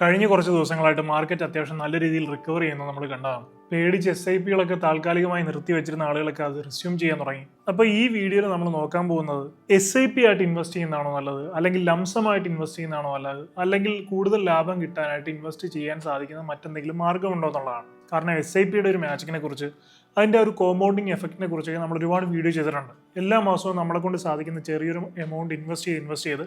കഴിഞ്ഞ കുറച്ച് ദിവസങ്ങളായിട്ട് മാർക്കറ്റ് അത്യാവശ്യം നല്ല രീതിയിൽ റിക്കവർ ചെയ്യുന്നത് നമ്മൾ കണ്ടതാണ്. പേടിച്ച് എസ് ഐ പികളൊക്കെ താൽക്കാലികമായി നിർത്തി വെച്ചിരുന്ന ആളുകളൊക്കെ അത് റിസ്യൂം ചെയ്യാൻ തുടങ്ങി. അപ്പോൾ ഈ വീഡിയോയിൽ നമ്മൾ നോക്കാൻ പോകുന്നത് എസ് ഐ പി ആയിട്ട് ഇൻവെസ്റ്റ് ചെയ്യുന്നതാണോ നല്ലത്? അല്ലെങ്കിൽ ലംസമായിട്ട് ഇൻവെസ്റ്റ് ചെയ്യുന്നതാണോ നല്ലത്? അല്ലെങ്കിൽ കൂടുതൽ ലാഭം കിട്ടാനായിട്ട് ഇൻവെസ്റ്റ് ചെയ്യാൻ സാധിക്കുന്ന മറ്റെന്തെങ്കിലും മാർഗമുണ്ടോ എന്നുള്ളതാണ്. കാരണം എസ് ഐ പിയുടെ ഒരു മാജിക്കിനെ കുറിച്ച് അതിന്റെ ഒരു കോമ്പൗണ്ടിങ് എഫക്റ്റിനെ കുറിച്ചൊക്കെ നമ്മൾ ഒരുപാട് വീഡിയോ ചെയ്തിട്ടുണ്ട്. എല്ലാ മാസവും നമ്മളെ കൊണ്ട് സാധിക്കുന്ന ചെറിയൊരു എമൗണ്ട് ഇൻവെസ്റ്റ് ചെയ്ത് ഇൻവെസ്റ്റ് ചെയ്ത്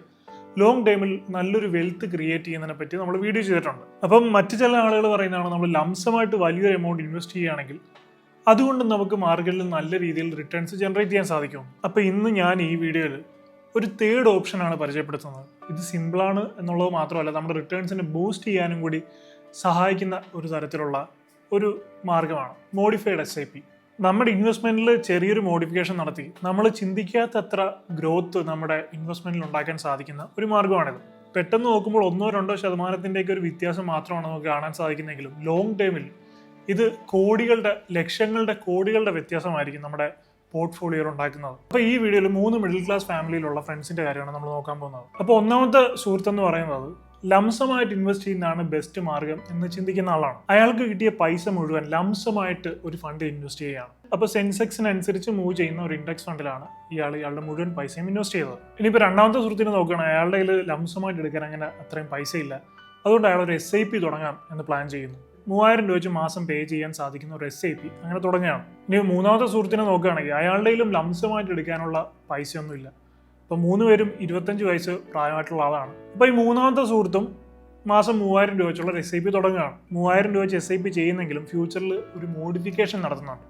ലോങ് ടൈമിൽ നല്ലൊരു വെൽത്ത് ക്രിയേറ്റ് ചെയ്യുന്നതിനെ പറ്റി നമ്മൾ വീഡിയോ ചെയ്തിട്ടുണ്ട്. അപ്പം മറ്റു ചില ആളുകൾ പറയുന്നതാണ് നമ്മൾ ലംസമായിട്ട് വലിയൊരു എമൗണ്ട് ഇൻവെസ്റ്റ് ചെയ്യുകയാണെങ്കിൽ അതുകൊണ്ട് നമുക്ക് മാർക്കറ്റിൽ നല്ല രീതിയിൽ റിട്ടേൺസ് ജനറേറ്റ് ചെയ്യാൻ സാധിക്കും. അപ്പോൾ ഇന്ന് ഞാൻ ഈ വീഡിയോയിൽ ഒരു തേർഡ് ഓപ്ഷനാണ് പരിചയപ്പെടുത്തുന്നത്. ഇത് സിമ്പിളാണ് എന്നുള്ളത് മാത്രമല്ല നമ്മുടെ റിട്ടേൺസിനെ ബൂസ്റ്റ് ചെയ്യാനും കൂടി സഹായിക്കുന്ന ഒരു തരത്തിലുള്ള ഒരു മാർഗമാണ്. മോഡിഫൈഡ് എസ് ഐ പി നമ്മുടെ ഇൻവെസ്റ്റ്മെന്റിൽ ചെറിയൊരു മോഡിഫിക്കേഷൻ നടത്തി. നമ്മൾ ചിന്തിക്കാത്തത്ര ഗ്രോത്ത് നമ്മുടെ ഇൻവെസ്റ്റ്മെന്റിൽ ഉണ്ടാക്കാൻ സാധിക്കുന്ന ഒരു മാർഗമാണിത് പെട്ടെന്ന് നോക്കുമ്പോൾ ഒന്നോ രണ്ടോ ശതമാനത്തിന്റെയൊക്കെ ഒരു വ്യത്യാസം മാത്രമാണ് നമുക്ക് കാണാൻ സാധിക്കുന്നെങ്കിലും ലോങ് ടേമിൽ ഇത് കോടികളുടെ ലക്ഷങ്ങളുടെ കോടികളുടെ വ്യത്യാസമായിരിക്കും നമ്മുടെ പോർട്ട്ഫോളിയോ ഉണ്ടാക്കുന്നത്. അപ്പോൾ ഈ വീഡിയോയിൽ മൂന്ന് മിഡിൽ ക്ലാസ് ഫാമിലിയിലുള്ള ഫ്രണ്ട്സിന്റെ കാര്യമാണ് നമ്മൾ നോക്കാൻ പോകുന്നത്. അപ്പോൾ ഒന്നാമത്തെ സുഹൃത്ത് എന്ന് പറയുന്നത് ലംസമായിട്ട് ഇൻവെസ്റ്റ് ചെയ്യുന്നതാണ് ബെസ്റ്റ് മാർഗം എന്ന് ചിന്തിക്കുന്ന ആളാണ്. അയാൾക്ക് കിട്ടിയ പൈസ മുഴുവൻ ലംസമായിട്ട് ഒരു ഫണ്ട് ഇൻവെസ്റ്റ് ചെയ്യുകയാണ്. അപ്പോൾ സെൻസെക്സിനനുസരിച്ച് മൂവ് ചെയ്യുന്ന ഒരു ഇൻഡെക്സ് ഫണ്ടിലാണ് ഇയാൾ ഇയാളുടെ മുഴുവൻ പൈസയും ഇൻവെസ്റ്റ് ചെയ്തത് ഇനിയിപ്പോൾ രണ്ടാമത്തെ സുഹൃത്തിനെ നോക്കുകയാണ്. അയാളുടെ കയ്യിൽ ലംസമായിട്ട് എടുക്കാൻ അങ്ങനെ അത്രയും പൈസ ഇല്ല അതുകൊണ്ട് അയാൾ ഒരു എസ് ഐ പി തുടങ്ങാം എന്ന് പ്ലാൻ ചെയ്യുന്നു. മൂവായിരം രൂപ വെച്ച് മാസം പേ ചെയ്യാൻ സാധിക്കുന്ന ഒരു എസ് ഐ പി അങ്ങനെ തുടങ്ങുകയാണ്. ഇനി മൂന്നാമത്തെ സുഹൃത്തിനെ നോക്കുകയാണെങ്കിൽ അയാളുടെ കയ്യിലും ലംസമായിട്ട് എടുക്കാനുള്ള പൈസയൊന്നുമില്ല. അപ്പോൾ മൂന്ന് പേരും ഇരുപത്തഞ്ച് വയസ്സ് പ്രായമായിട്ടുള്ള ആളാണ്. അപ്പോൾ ഈ മൂന്നാമത്തെ സുഹൃത്തും മാസം മൂവായിരം രൂപ വെച്ചുള്ള എസ് ഐ പി തുടങ്ങുകയാണ്. മൂവായിരം രൂപ വെച്ച് എസ് ഐ പി ചെയ്യുന്നെങ്കിലും ഫ്യൂച്ചറിൽ ഒരു മോഡിഫിക്കേഷൻ നടത്തുന്നുണ്ട്.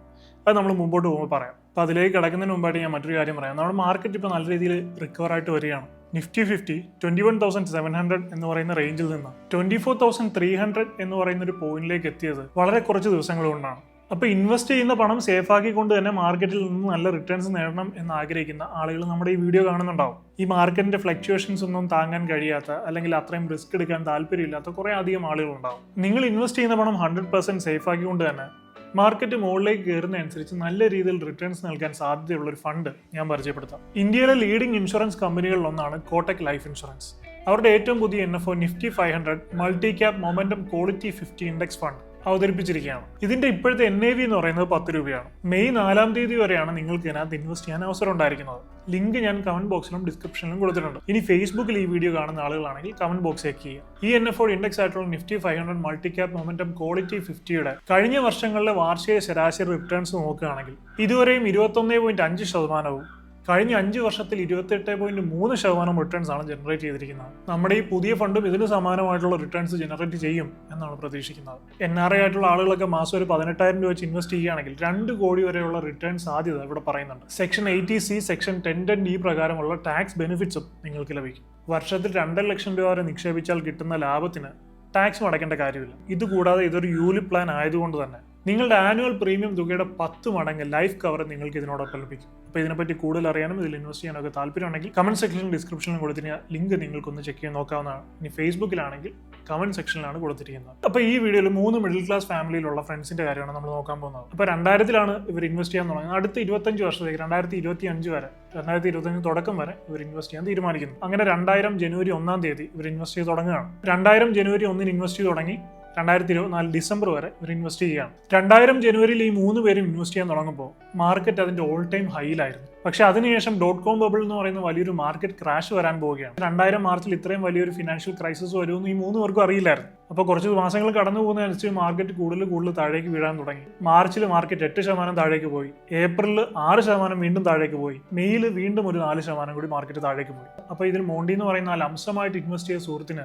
അത് നമ്മൾ മുമ്പോട്ട് പോകുമ്പോൾ പറയാം. അപ്പോൾ അതിലേക്ക് കിടക്കുന്നതിന് മുമ്പായിട്ട് ഞാൻ മറ്റൊരു കാര്യം പറയാം. നമ്മുടെ മാർക്കറ്റ് ഇപ്പോൾ നല്ല രീതിയിൽ റിക്കവർ ആയിട്ട് വരികയാണ്. Nifty fifty twenty one thousand seven hundred എന്ന് പറയുന്ന റേഞ്ചിൽ നിന്ന് twenty four thousand three hundred എന്ന് പറയുന്ന ഒരു പോയിന്റിലേക്ക് എത്തിയത് വളരെ കുറച്ച് ദിവസങ്ങൾ കൊണ്ടാണ്. അപ്പോൾ ഇൻവെസ്റ്റ് ചെയ്യുന്ന പണം സേഫ് ആക്കിക്കൊണ്ട് തന്നെ മാർക്കറ്റിൽ നിന്ന് നല്ല റിട്ടേൺസ് നേടണം എന്ന് ആഗ്രഹിക്കുന്ന ആളുകൾ നമ്മുടെ ഈ വീഡിയോ കാണുന്നുണ്ടാവും. ഈ മാർക്കറ്റിന്റെ ഫ്ലക്ച്വേഷൻസ് ഒന്നും താങ്ങാൻ കഴിയാത്ത അല്ലെങ്കിൽ അത്രയും റിസ്ക് എടുക്കാൻ താല്പര്യമില്ലാത്ത കുറേ അധികം ആളുകൾ ഉണ്ടാവും നിങ്ങൾ ഇൻവെസ്റ്റ് ചെയ്യുന്ന പണം ഹൺഡ്രഡ് പെർസെന്റ് സേഫ് ആക്കിക്കൊണ്ട് തന്നെ മാർക്കറ്റ് മുകളിലേക്ക് കയറുന്ന അനുസരിച്ച് നല്ല രീതിയിൽ റിട്ടേൺസ് നൽകാൻ സാധ്യതയുള്ള ഒരു ഫണ്ട് ഞാൻ പരിചയപ്പെടുത്താം. ഇന്ത്യയിലെ ലീഡിംഗ് ഇൻഷുറൻസ് കമ്പനികളിൽ ഒന്നാണ് കോട്ടക് ലൈഫ് ഇൻഷുറൻസ്. അവരുടെ ഏറ്റവും പുതിയ N F O Nifty five hundred multi cap momentum quality fifty index fund അവതരിപ്പിച്ചിരിക്കുകയാണ്. ഇതിന്റെ ഇപ്പോഴത്തെ എൻ എ വി എന്ന് പറയുന്നത് പത്ത് രൂപയാണ്. മെയ് നാലാം തീയതി വരെയാണ് നിങ്ങൾക്ക് ഇതിനകത്ത് ഇൻവെസ്റ്റ് ചെയ്യാൻ അവസരം ഉണ്ടായിരിക്കുന്നത്. ലിങ്ക് ഞാൻ കമന്റ് ബോക്സിലും ഡിസ്ക്രിപ്ഷനിലും കൊടുത്തിട്ടുണ്ട്. ഇനി ഫേസ്ബുക്കിൽ ഈ വീഡിയോ കാണുന്ന ആളുകളാണെങ്കിൽ കമന്റ് ബോക്സ് ചെക്ക് ചെയ്യുക. ഈ എൻ എഫ് ഒ ഇൻഡെക്സ് ആയിട്ടുള്ള Nifty five hundred multi cap momentum quality ഫിഫ്റ്റിയുടെ കഴിഞ്ഞ വർഷങ്ങളിലെ വാർഷിക ശരാശരി റിട്ടേൺസ് നോക്കുകയാണെങ്കിൽ ഇതുവരെയും ഇരുപത്തൊന്ന് പോയിന്റ് അഞ്ച് ശതമാനവും കഴിഞ്ഞ അഞ്ച് വർഷത്തിൽ ഇരുപത്തെട്ട് പോയിന്റ് മൂന്ന് ശതമാനം റിട്ടേൺസ് ആണ് ജനറേറ്റ് ചെയ്തിരിക്കുന്നത്. നമ്മുടെ ഈ പുതിയ ഫണ്ടും ഇതിന് സമാനമായിട്ടുള്ള റിട്ടേൺസ് ജനറേറ്റ് ചെയ്യും എന്നാണ് പ്രതീക്ഷിക്കുന്നത്. എൻ ആർ ഐ ആയിട്ടുള്ള ആളുകളൊക്കെ മാസം ഒരു പതിനെട്ടായിരം രൂപ വെച്ച് ഇൻവെസ്റ്റ് ചെയ്യുകയാണെങ്കിൽ രണ്ട് കോടി വരെയുള്ള റിട്ടേൺ സാധ്യത ഇവിടെ പറയുന്നുണ്ട്. Section eighty C section ten ten D പ്രകാരമുള്ള ടാക്സ് ബെനിഫിറ്റ്സും നിങ്ങൾക്ക് ലഭിക്കും. വർഷത്തിൽ രണ്ടര ലക്ഷം രൂപ വരെ നിക്ഷേപിച്ചാൽ കിട്ടുന്ന ലാഭത്തിന് ടാക്സ് അടയ്ക്കേണ്ട കാര്യമില്ല. ഇതുകൂടാതെ ഇതൊരു യൂലി പ്ലാൻ ആയതുകൊണ്ട് തന്നെ നിങ്ങളുടെ ആനുവൽ പ്രീമിയം തുകയുടെ പത്ത് മടങ്ങ് ലൈഫ് കവർ നിങ്ങൾക്ക് ഇതിനോടൊപ്പം ലഭിക്കും. അപ്പോൾ ഇതിനെപ്പറ്റി കൂടുതൽ അറിയാനും ഇതിൽ ഇൻവെസ്റ്റ് ചെയ്യാനൊക്കെ താല്പര്യമുണ്ടെങ്കിൽ കമന്റ് സെക്ഷനിലും ഡിസ്ക്രിപ്ഷനിലും കൊടുത്തിരിക്കുന്ന ലിങ്ക് നിങ്ങൾക്കൊന്ന് ചെക്ക് ചെയ്ത് നോക്കാവുന്നതാണ്. ഇനി ഫേസ്ബുക്കിലാണെങ്കിൽ കമന്റ് സെക്ഷനിലാണ് കൊടുത്തിരിക്കുന്നത്. അപ്പോൾ ഈ വീഡിയോയിൽ മൂന്ന് മിഡിൽ ക്ലാസ് ഫാമിലിയിലുള്ള ഫ്രണ്ട്സിന്റെ കാര്യമാണ് നമ്മൾ നോക്കാൻ പോകുന്നത്. അപ്പോൾ രണ്ടായിരത്തിലാണ് ഇവർ ഇൻവെസ്റ്റ് ചെയ്യാൻ തുടങ്ങുന്നത്. അടുത്ത ഇരുപത്തഞ്ച് വർഷത്തേക്ക് രണ്ടായിരത്തി ഇരുപത്തി അഞ്ച് വരെ രണ്ടായിരത്തി ഇരുപത്തഞ്ച് തുടക്കം വരെ ഇവർ ഇൻവെസ്റ്റ് ചെയ്യാൻ തീരുമാനിക്കുന്നു. അങ്ങനെ രണ്ടായിരം ജനുവരി ഒന്നാം തീയതി ഇവർ ഇൻവെസ്റ്റ് ചെയ്ത് തുടങ്ങുകയാണ്. രണ്ടായിരം ജനുവരി ഒന്നിന് ഇൻവെസ്റ്റ് ചെയ്ത് തുടങ്ങി. രണ്ടായിരത്തി ഇരുപത്തിനാല് ഡിസംബർ വരെ ഇവർ ഇൻവെസ്റ്റ് ചെയ്യുകയാണ്. രണ്ടായിരം ജനുവരിയിൽ ഈ മൂന്ന് പേരും ഇൻവെസ്റ്റ് ചെയ്യാൻ തുടങ്ങുമ്പോൾ മാർക്കറ്റ് അതിന്റെ ഓൾ ടൈം ഹൈയിലായിരുന്നു പക്ഷെ അതിനുശേഷം ഡോട്ട് കോം ബബിൾ എന്ന് പറയുന്ന വലിയൊരു മാർക്കറ്റ് ക്രാഷ് വരാൻ പോവുകയാണ്. രണ്ടായിരം മാർച്ചിൽ ഇത്രയും വലിയൊരു ഫിനാൻഷ്യൽ ക്രൈസിസ് വരുമെന്ന് ഈ മൂന്ന് പേർക്കും അറിയില്ലായിരുന്നു. അപ്പോൾ കുറച്ച് മാസങ്ങൾ കടന്നു പോകുന്നതനുസരിച്ച് മാർക്കറ്റ് കൂടുതൽ കൂടുതൽ താഴേക്ക് വീഴാൻ തുടങ്ങി. മാർച്ചിൽ മാർക്കറ്റ് എട്ട് ശതമാനം താഴേക്ക് പോയി. ഏപ്രിലിൽ ആറ് ശതമാനം വീണ്ടും താഴേക്ക് പോയി. മെയ്യിൽ വീണ്ടും ഒരു നാല് ശതമാനം കൂടി മാർക്കറ്റ് താഴേക്ക് പോയി. അപ്പോൾ ഇതിൽ മോണ്ടി എന്ന് പറയുന്ന ലംസമായിട്ട് ഇൻവെസ്റ്റ് ചെയ്ത സുഹൃത്തിന്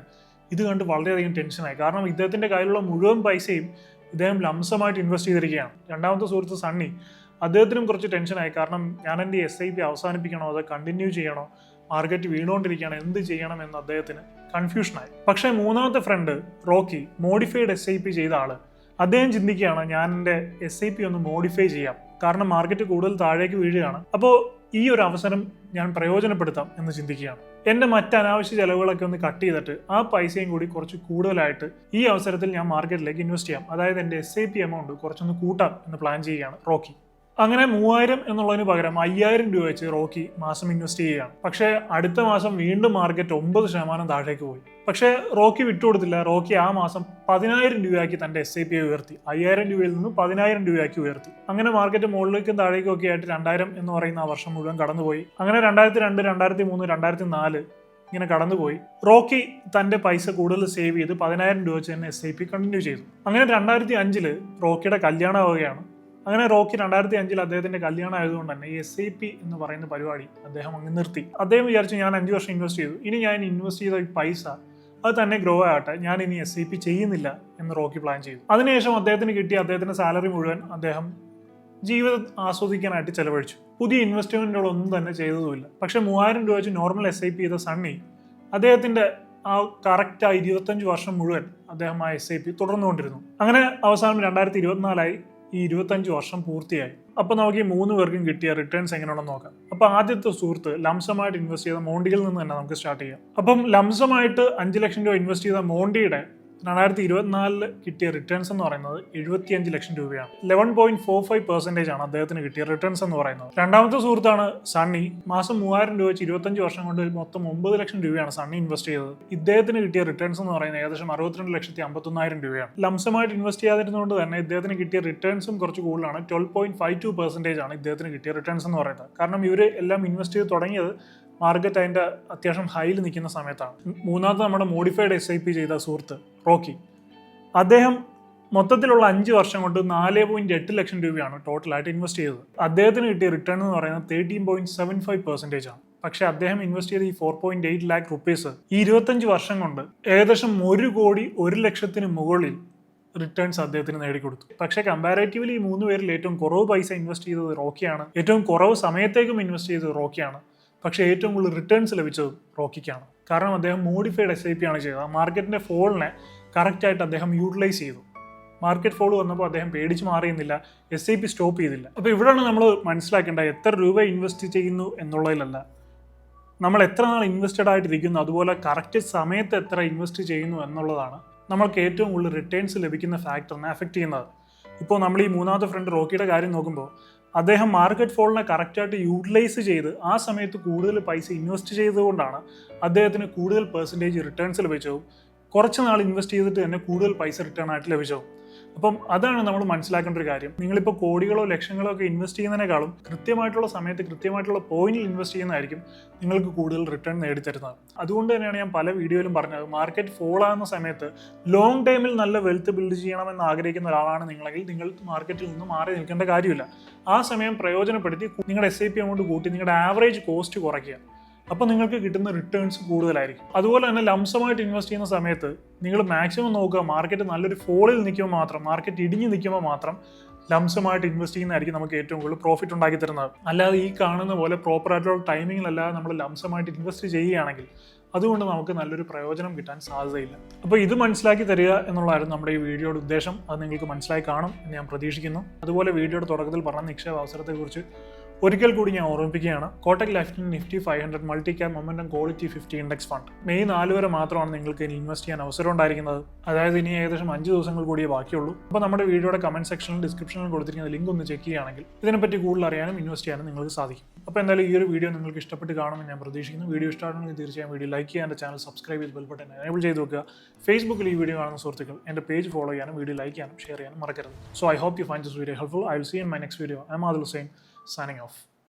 ഇത് കണ്ട് വളരെയധികം ടെൻഷനായി. കാരണം ഇദ്ദേഹത്തിന്റെ കയ്യിലുള്ള മുഴുവൻ പൈസയും ഇദ്ദേഹം ലംസമായിട്ട് ഇൻവെസ്റ്റ് ചെയ്തിരിക്കുകയാണ്. രണ്ടാമത്തെ സുഹൃത്ത് സണ്ണി. അദ്ദേഹത്തിനും കുറച്ച് ടെൻഷനായി. കാരണം ഞാൻ എന്റെ എസ് ഐ പി അവസാനിപ്പിക്കണോ? അതോ കണ്ടിന്യൂ ചെയ്യണോ? മാർക്കറ്റ് വീണുകൊണ്ടിരിക്കുകയാണ്. എന്ത് ചെയ്യണം എന്ന് അദ്ദേഹത്തിന് കൺഫ്യൂഷനായി പക്ഷേ മൂന്നാമത്തെ friend Rocky modified S I P ചെയ്ത ആൾ. അദ്ദേഹം ചിന്തിക്കുകയാണ് ഞാൻ എന്റെ എസ് ഐ പി ഒന്ന് മോഡിഫൈ ചെയ്യാം. കാരണം മാർക്കറ്റ് കൂടുതൽ താഴേക്ക് വീഴുകയാണ്. അപ്പോൾ ഈ ഒരു അവസരം ഞാൻ പ്രയോജനപ്പെടുത്താം എന്ന് ചിന്തിക്കുകയാണ്. എന്റെ മറ്റ് അനാവശ്യ ചിലവുകളൊക്കെ ഒന്ന് കട്ട് ചെയ്തിട്ട് ആ പൈസയും കൂടി കുറച്ച് കൂടുതലായിട്ട് ഈ അവസരത്തിൽ ഞാൻ മാർക്കറ്റിലേക്ക് ഇൻവെസ്റ്റ് ചെയ്യാം. അതായത് എന്റെ എസ് ഐ പി എമൗണ്ട് കുറച്ചൊന്ന് കൂട്ടാം എന്ന് പ്ലാൻ ചെയ്യുകയാണ് റോക്കി. അങ്ങനെ മൂവായിരം എന്നുള്ളതിന് പകരം അയ്യായിരം രൂപ വെച്ച് റോക്കി മാസം ഇൻവെസ്റ്റ് ചെയ്യുകയാണ്. പക്ഷേ അടുത്ത മാസം വീണ്ടും മാർക്കറ്റ് ഒമ്പത് ശതമാനം താഴേക്ക് പോയി. പക്ഷേ റോക്കി വിട്ടുകൊടുത്തില്ല റോക്കി ആ മാസം പതിനായിരം രൂപയാക്കി തന്റെ എസ് ഐ പി ഉയർത്തി. അയ്യായിരം രൂപയിൽ നിന്ന് പതിനായിരം രൂപയാക്കി ഉയർത്തി. അങ്ങനെ മാർക്കറ്റ് മുകളിലേക്കും താഴേക്കും ഒക്കെ ആയിട്ട് രണ്ടായിരം എന്ന് പറയുന്ന ആ വർഷം മുഴുവൻ കടന്നുപോയി. അങ്ങനെ രണ്ടായിരത്തി രണ്ട് രണ്ടായിരത്തി മൂന്ന് രണ്ടായിരത്തി നാല് ഇങ്ങനെ കടന്നുപോയി. റോക്കി തന്റെ പൈസ കൂടുതൽ സേവ് ചെയ്ത് പതിനായിരം രൂപ വെച്ച് തന്നെ എസ് ഐ പി കണ്ടിന്യൂ ചെയ്തു. അങ്ങനെ രണ്ടായിരത്തി അഞ്ചിൽ റോക്കിയുടെ കല്യാണമാവുകയാണ്. അങ്ങനെ റോക്കി രണ്ടായിരത്തി അഞ്ചിൽ അദ്ദേഹത്തിന്റെ കല്യാണം ആയതുകൊണ്ട് തന്നെ എസ് ഐ പി എന്ന് പറയുന്ന പരിപാടി അദ്ദേഹം അങ്ങ് നിർത്തി. അദ്ദേഹം വിചാരിച്ചു ഞാൻ അഞ്ച് വർഷം ഇൻവെസ്റ്റ് ചെയ്തു. ഇനി ഞാൻ ഇൻവെസ്റ്റ് ചെയ്ത പൈസ അത് തന്നെ ഗ്രോ ആകട്ടെ. ഞാൻ ഇനി എസ് ഐ പി ചെയ്യുന്നില്ല എന്ന് റോക്കി പ്ലാൻ ചെയ്തു. അതിനുശേഷം അദ്ദേഹത്തിന് കിട്ടിയ അദ്ദേഹത്തിന്റെ സാലറി മുഴുവൻ അദ്ദേഹം ജീവിതം ആസ്വദിക്കാനായിട്ട് ചെലവഴിച്ചു. പുതിയ ഇൻവെസ്റ്റ്മെന്റുകളൊന്നും തന്നെ ചെയ്തതുമില്ല. പക്ഷെ മൂവായിരം രൂപ വെച്ച് നോർമൽ എസ് ഐ പി ചെയ്ത സണ്ണി അദ്ദേഹത്തിന്റെ ആ കറക്റ്റ് ആ ഇരുപത്തഞ്ച് വർഷം മുഴുവൻ അദ്ദേഹം ആ എസ് ഐ പി തുടർന്നുകൊണ്ടിരുന്നു. അങ്ങനെ അവസാനം രണ്ടായിരത്തി ഇരുപത്തിനാലായി ഈ ഇരുപത്തഞ്ച് വർഷം പൂർത്തിയായി. അപ്പൊ നമുക്ക് ഈ മൂന്ന് പേർക്കും കിട്ടിയ റിട്ടേൺസ് എങ്ങനെയാണെന്ന് നോക്കാം. അപ്പൊ ആദ്യത്തെ സുഹൃത്ത് ലംസമായിട്ട് ഇൻവെസ്റ്റ് ചെയ്ത മോണ്ടിയിൽ നിന്ന് തന്നെ നമുക്ക് സ്റ്റാർട്ട് ചെയ്യാം. അപ്പം ലംസമായിട്ട് അഞ്ച് ലക്ഷം രൂപ ഇൻവെസ്റ്റ് ചെയ്ത മോണ്ടിയുടെ രണ്ടായിരത്തി ഇരുപത്തിനാലിൽ കിട്ടിയ റിട്ടേൺസ് എന്ന് പറയുന്നത് എഴുപത്തിയഞ്ച് ലക്ഷം രൂപയാണ്. Eleven point four five percentage ആണ് അദ്ദേഹത്തിന് കിട്ടിയ റിട്ടേൺസ് എന്ന് പറയുന്നത്. രണ്ടാമത്തെ സുഹൃത്താണ് സണ്ണി. മാസം മൂവായിരം രൂപ വെച്ച് ഇരുപത്തഞ്ച് വർഷം കൊണ്ട് മൊത്തം ഒമ്പത് ലക്ഷം രൂപയാണ് സണ്ണി ഇൻവെസ്റ്റ് ചെയ്തത്. ഇദ്ദേഹത്തിന് കിട്ടിയ റിട്ടേൺസ് എന്ന് പറയുന്നത് ഏകദേശം അറുപത്തിരണ്ട് ലക്ഷത്തി അമ്പത്തൊന്നായിരം രൂപയാണ്. ലംസമായിട്ട് ഇൻവെസ്റ്റ് ചെയ്യാതിരുന്നതുകൊണ്ട് തന്നെ ഇദ്ദേഹത്തിന് കിട്ടിയ റിട്ടേൺസും കുറച്ച് കൂടുതലാണ്. Twelve point five two percentage ആണ് ഇദ്ദേഹത്തിന് കിട്ടിയ റിട്ടേൺസ് എന്ന് പറയുന്നത്. കാരണം ഇവർ എല്ലാം ഇൻവെസ്റ്റ് ചെയ്ത് തുടങ്ങിയത് മാർക്കറ്റ് അതിന്റെ അത്യാവശ്യം ഹൈയിൽ നിൽക്കുന്ന സമയത്താണ്. മൂന്നാമത്തെ നമ്മുടെ മോഡിഫൈഡ് എസ് ഐ പി ചെയ്ത സുഹൃത്ത് റോക്കി. അദ്ദേഹം മൊത്തത്തിലുള്ള അഞ്ച് വർഷം കൊണ്ട് നാല് പോയിന്റ് എട്ട് ലക്ഷം രൂപയാണ് ടോട്ടലായിട്ട് ഇൻവെസ്റ്റ് ചെയ്തത്. അദ്ദേഹത്തിന് കിട്ടിയ റിട്ടേൺ എന്ന് പറയുന്നത് thirteen point seven five percentage ആണ്. പക്ഷേ അദ്ദേഹം ഇൻവെസ്റ്റ് ചെയ്ത ഈ four point eight lakh rupees ഈ ഇരുപത്തഞ്ച് വർഷം കൊണ്ട് ഏകദേശം ഒരു കോടി ഒരു ലക്ഷത്തിന് മുകളിൽ റിട്ടേൺസ് അദ്ദേഹത്തിന് നേടിക്കൊടുത്തു. പക്ഷേ കമ്പാരേറ്റീവ്ലി ഈ മൂന്ന് പേരിൽ ഏറ്റവും കുറവ് പൈസ ഇൻവെസ്റ്റ് ചെയ്തത് റോക്കിയാണ്. ഏറ്റവും കുറവ് സമയത്തേക്കും ഇൻവെസ്റ്റ് ചെയ്തത് റോക്കിയാണ്. പക്ഷേ ഏറ്റവും കൂടുതൽ റിട്ടേൺസ് ലഭിച്ചത് റോക്കിക്കാണ്. കാരണം അദ്ദേഹം മോഡിഫൈഡ് എസ് ഐ പി ആണ് ചെയ്തത്. ആ മാർക്കറ്റിന്റെ ഫോളിനെ കറക്റ്റായിട്ട് അദ്ദേഹം യൂട്ടിലൈസ് ചെയ്തു. മാർക്കറ്റ് ഫോൾ വന്നപ്പോൾ അദ്ദേഹം പേടിച്ച് മാറിയുന്നില്ല എസ് ഐ പി സ്റ്റോപ്പ് ചെയ്തില്ല. അപ്പോൾ ഇവിടെയാണ് നമ്മൾ മനസ്സിലാക്കേണ്ടത് എത്ര രൂപ ഇൻവെസ്റ്റ് ചെയ്യുന്നു എന്നുള്ളതിലല്ല. നമ്മൾ എത്ര നാൾ ഇൻവെസ്റ്റഡ് ആയിട്ടിരിക്കുന്നു അതുപോലെ കറക്റ്റ് സമയത്ത് എത്ര ഇൻവെസ്റ്റ് ചെയ്യുന്നു എന്നുള്ളതാണ് നമ്മൾക്ക് ഏറ്റവും കൂടുതൽ റിട്ടേൺസ് ലഭിക്കുന്ന ഫാക്ടറിനെ അഫക്റ്റ് ചെയ്യുന്നത്. ഇപ്പോൾ നമ്മൾ ഈ മൂന്നാമത്തെ ഫ്രണ്ട് റോക്കിയുടെ കാര്യം നോക്കുമ്പോൾ അദ്ദേഹം മാർക്കറ്റ് ഫോളിനെ കറക്റ്റായിട്ട് യൂട്ടിലൈസ് ചെയ്ത് ആ സമയത്ത് കൂടുതൽ പൈസ ഇൻവെസ്റ്റ് ചെയ്തുകൊണ്ടാണ് അദ്ദേഹത്തിന് കൂടുതൽ പെർസെന്റേജ് റിട്ടേൺസ് ലഭിച്ചതും കുറച്ച് നാൾ ഇൻവെസ്റ്റ് ചെയ്തിട്ട് തന്നെ കൂടുതൽ പൈസ റിട്ടേൺ ആയിട്ട് ലഭിച്ചതും. അപ്പം അതാണ് നമ്മൾ മനസ്സിലാക്കേണ്ട ഒരു കാര്യം. നിങ്ങളിപ്പോൾ കോടികളോ ലക്ഷങ്ങളോ ഒക്കെ ഇൻവെസ്റ്റ് ചെയ്യുന്നതിനേക്കാളും കൃത്യമായിട്ടുള്ള സമയത്ത് കൃത്യമായിട്ടുള്ള പോയിന്റിൽ ഇൻവെസ്റ്റ് ചെയ്യുന്നതായിരിക്കും നിങ്ങൾക്ക് കൂടുതൽ റിട്ടേൺ നേടിത്തരുന്നത്. അതുകൊണ്ട് തന്നെയാണ് ഞാൻ പല വീഡിയോയിലും പറഞ്ഞത്. മാർക്കറ്റ് ഫോൾ ആകുന്ന സമയത്ത് ലോങ് ടൈമിൽ നല്ല വെൽത്ത് ബിൽഡ് ചെയ്യണമെന്ന് ആഗ്രഹിക്കുന്ന ഒരാളാണ് നിങ്ങളെങ്കിൽ നിങ്ങൾ മാർക്കറ്റിൽ നിന്ന് മാറി നിൽക്കേണ്ട കാര്യമില്ല. ആ സമയം പ്രയോജനപ്പെടുത്തി നിങ്ങളുടെ എസ് ഐ പി എമൗണ്ട് കൂട്ടി നിങ്ങളുടെ ആവറേജ് കോസ്റ്റ് കുറയ്ക്കുക. അപ്പോൾ നിങ്ങൾക്ക് കിട്ടുന്ന റിട്ടേൺസ് കൂടുതലായിരിക്കും. അതുപോലെ തന്നെ ലംസമായിട്ട് ഇൻവെസ്റ്റ് ചെയ്യുന്ന സമയത്ത് നിങ്ങൾ മാക്സിമം നോക്കുക മാർക്കറ്റ് നല്ലൊരു ഫോളിൽ നിൽക്കുമ്പോൾ മാത്രം മാർക്കറ്റ് ഇടിഞ്ഞ് നിൽക്കുമ്പോൾ മാത്രം ലംസമായിട്ട് ഇൻവെസ്റ്റ് ചെയ്യുന്നതായിരിക്കും നമുക്ക് ഏറ്റവും കൂടുതൽ പ്രോഫിറ്റ് ഉണ്ടാക്കി തരുന്നത്. അല്ലാതെ ഈ കാണുന്ന പോലെ പ്രോപ്പറായിട്ടുള്ള ടൈമിങ്ങിലല്ലാതെ നമ്മൾ ലംസമായിട്ട് ഇൻവെസ്റ്റ് ചെയ്യുകയാണെങ്കിൽ അതുകൊണ്ട് നമുക്ക് നല്ലൊരു പ്രയോജനം കിട്ടാൻ സാധ്യതയില്ല. അപ്പോൾ ഇത് മനസ്സിലാക്കി തരിക എന്നുള്ളതായിരുന്നു നമ്മുടെ ഈ വീഡിയോയുടെ ഉദ്ദേശം. അത് നിങ്ങൾക്ക് മനസ്സിലായി കാണും എന്ന് ഞാൻ പ്രതീക്ഷിക്കുന്നു. അതുപോലെ വീഡിയോയുടെ തുടക്കത്തിൽ പറഞ്ഞ നിക്ഷേപ അവസരത്തെക്കുറിച്ച് ഒരിക്കൽ കൂടി ഞാൻ ഓർമ്മിപ്പിക്കുകയാണ്. Kotak life Nifty five hundred multi cap momentum quality fifty index fund May നാല് വരെ മാത്രമാണ് നിങ്ങൾക്ക് ഇനി ഇൻവെസ്റ്റ് ചെയ്യാൻ അവസരം ഉണ്ടായിരിക്കുന്നത്. അതായത് ഇനി ഏകദേശം അഞ്ച് ദിവസങ്ങൾ കൂടിയേ ബാക്കിയുള്ളൂ. അപ്പോൾ നമ്മുടെ വീഡിയോയുടെ കമന്റ് സെക്ഷനിൽ ഡിസ്ക്രിപ്ഷനിൽ കൊടുത്തിരിക്കുന്ന ലിങ്ക് ഒന്ന് ചെക്ക് ചെയ്യുകയാണെങ്കിൽ ഇതിനെപ്പറ്റി കൂടുതൽ അറിയാനും ഇൻവെസ്റ്റ് ചെയ്യാനും നിങ്ങൾക്ക് സാധിക്കും. അപ്പോൾ എന്തായാലും ഈ ഒരു വീഡിയോ നിങ്ങൾക്ക് ഇഷ്ടപ്പെട്ട് കാണുമെന്ന് ഞാൻ പ്രതീക്ഷിക്കുന്നു. വീഡിയോ ഇഷ്ടമാണെങ്കിൽ തീർച്ചയായും വീഡിയോ ലൈക്ക് ചെയ്യാൻ എന്റെ ചാനൽ സബ്സ്ക്രൈബ് ചെയ്ത് ബെൽബട്ടൻ എനേബിൾ ചെയ്ത് വെക്കുക. ഫേസ്ബുക്കിൽ ഈ വീഡിയോ കാണുന്ന സുഹൃത്തുക്കൾ എന്റെ പേജ് ഫോളോ ചെയ്യാനും വീഡിയോ ലൈക്ക് ചെയ്യാനും ഷെയർ ചെയ്യാനും മറക്കരുത്. So I hope you find this video helpful I will see in my next video I'm Adul Hussain signing off.